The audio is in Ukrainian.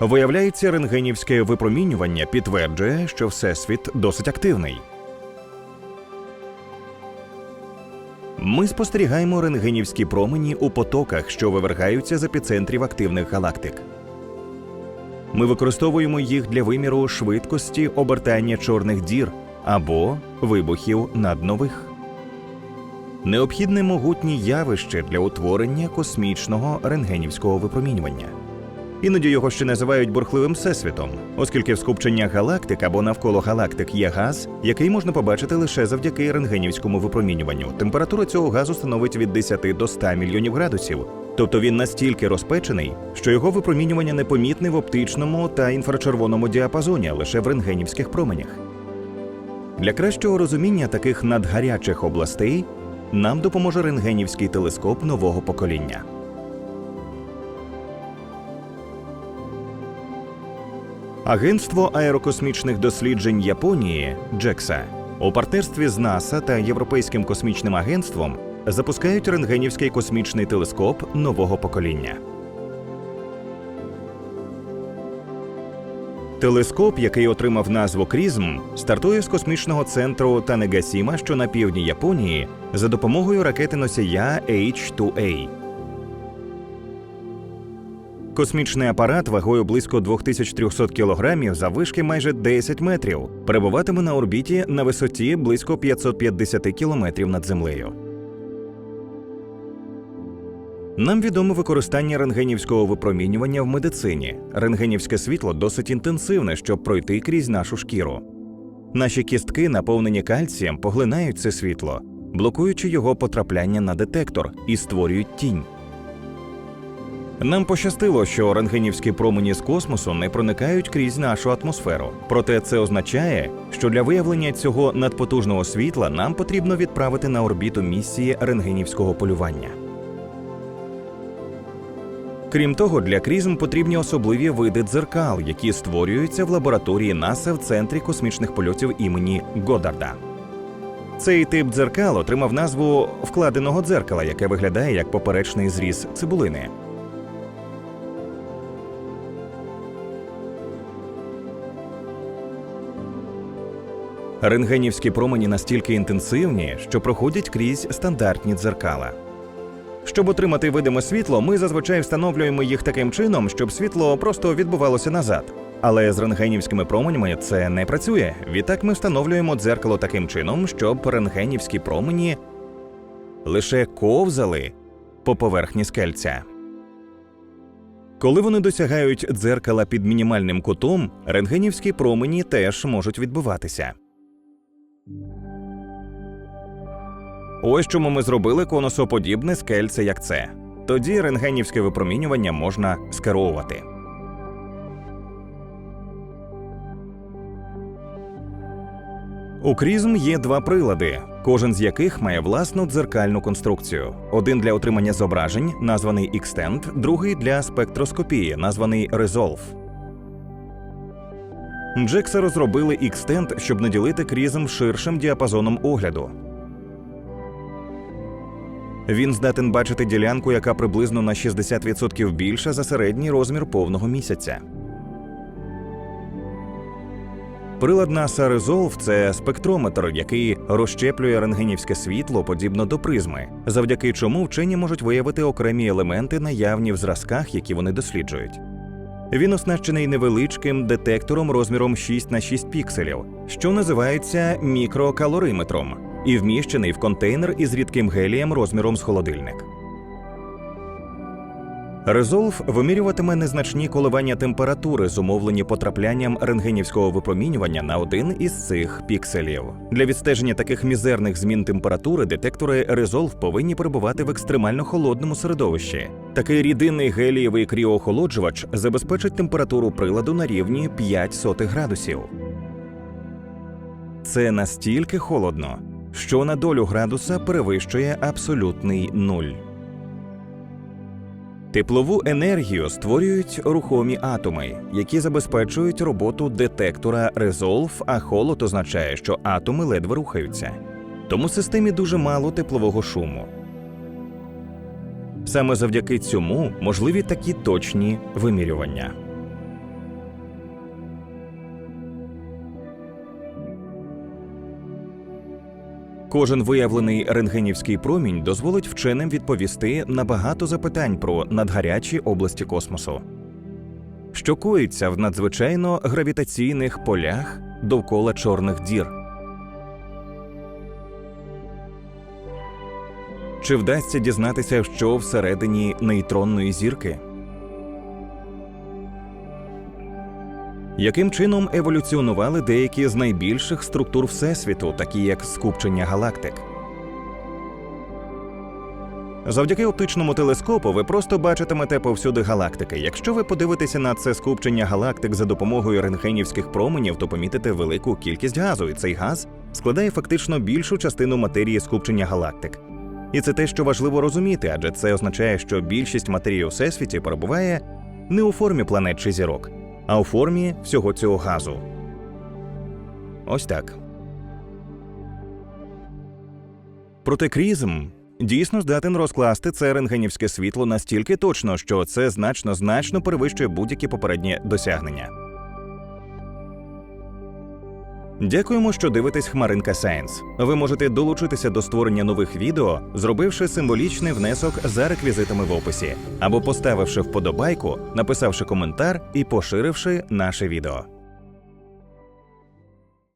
Виявляється, рентгенівське випромінювання підтверджує, що всесвіт досить активний. Ми спостерігаємо рентгенівські промені у потоках, що вивергаються з епіцентрів активних галактик. Ми використовуємо їх для виміру швидкості обертання чорних дір або вибухів наднових. Необхідне могутнє явище для утворення космічного рентгенівського випромінювання. Іноді його ще називають бурхливим всесвітом, оскільки в скупченнях галактик або навколо галактик є газ, який можна побачити лише завдяки рентгенівському випромінюванню. Температура цього газу становить від 10 до 100 мільйонів градусів. Тобто він настільки розпечений, що його випромінювання непомітне в оптичному та інфрачервоному діапазоні, а лише в рентгенівських променях. Для кращого розуміння таких надгарячих областей нам допоможе рентгенівський телескоп нового покоління. Агентство аерокосмічних досліджень Японії JAXA у партнерстві з НАСА та Європейським космічним агентством запускають рентгенівський космічний телескоп нового покоління. Телескоп, який отримав назву Крізм, стартує з космічного центру Танегасіма, що на півдні Японії, за допомогою ракети носія H2A. Космічний апарат вагою близько 2300 кілограмів заввишки майже 10 метрів перебуватиме на орбіті на висоті близько 550 кілометрів над землею. Нам відомо використання рентгенівського випромінювання в медицині. Рентгенівське світло досить інтенсивне, щоб пройти крізь нашу шкіру. Наші кістки, наповнені кальцієм, поглинають це світло, блокуючи його потрапляння на детектор і створюють тінь. Нам пощастило, що рентгенівські промені з космосу не проникають крізь нашу атмосферу. Проте це означає, що для виявлення цього надпотужного світла нам потрібно відправити на орбіту місії рентгенівського полювання. Крім того, для крізм потрібні особливі види дзеркал, які створюються в лабораторії НАСА в центрі космічних польотів імені Годдарда. Цей тип дзеркал отримав назву вкладеного дзеркала, яке виглядає як поперечний зріз цибулини. Рентгенівські промені настільки інтенсивні, що проходять крізь стандартні дзеркала. Щоб отримати видиме світло, ми зазвичай встановлюємо їх таким чином, щоб світло просто відбувалося назад. Але з рентгенівськими променями це не працює. Відтак ми встановлюємо дзеркало таким чином, щоб рентгенівські промені лише ковзали по поверхні скельця. Коли вони досягають дзеркала під мінімальним кутом, рентгенівські промені теж можуть відбуватися. Ось чому ми зробили конусоподібне скельце, як це. Тоді рентгенівське випромінювання можна скеровувати. У крізм є два прилади, кожен з яких має власну дзеркальну конструкцію: один для отримання зображень, названий Extend, другий для спектроскопії, названий Resolve. Джекса розробили Extend, щоб наділити крізм ширшим діапазоном огляду. Він здатен бачити ділянку, яка приблизно на 60% більша за середній розмір повного місяця. Прилад NASA Resolve – це спектрометр, який розщеплює рентгенівське світло подібно до призми, завдяки чому вчені можуть виявити окремі елементи, наявні в зразках, які вони досліджують. Він оснащений невеличким детектором розміром 6 на 6 пікселів, що називається мікрокалориметром, і вміщений в контейнер із рідким гелієм розміром з холодильник. Резолв вимірюватиме незначні коливання температури, зумовлені потраплянням рентгенівського випромінювання на один із цих пікселів. Для відстеження таких мізерних змін температури детектори Резолв повинні перебувати в екстремально холодному середовищі. Такий рідинний гелієвий кріоохолоджувач забезпечить температуру приладу на рівні 5 сотих градусів. Це настільки холодно, що на долю градуса перевищує абсолютний нуль. Теплову енергію створюють рухомі атоми, які забезпечують роботу детектора Resolve, а холод означає, що атоми ледве рухаються. Тому в системі дуже мало теплового шуму. Саме завдяки цьому можливі такі точні вимірювання. Кожен виявлений рентгенівський промінь дозволить вченим відповісти на багато запитань про надгарячі області космосу, що коїться в надзвичайно гравітаційних полях довкола чорних дір. Чи вдасться дізнатися, що всередині нейтронної зірки? Яким чином еволюціонували деякі з найбільших структур Всесвіту, такі як скупчення галактик? Завдяки оптичному телескопу ви просто бачитимете повсюди галактики. Якщо ви подивитеся на це скупчення галактик за допомогою рентгенівських променів, то помітите велику кількість газу, і цей газ складає фактично більшу частину матерії скупчення галактик. І це те, що важливо розуміти, адже це означає, що більшість матерії у всесвіті перебуває не у формі планет чи зірок, а у формі всього цього газу. Ось так. Проте крізм дійсно здатен розкласти це рентгенівське світло настільки точно, що це значно значно перевищує будь-які попередні досягнення. Дякуємо, що дивитесь Хмаринка Сайенс. Ви можете долучитися до створення нових відео, зробивши символічний внесок за реквізитами в описі, або поставивши вподобайку, написавши коментар і поширивши наше відео.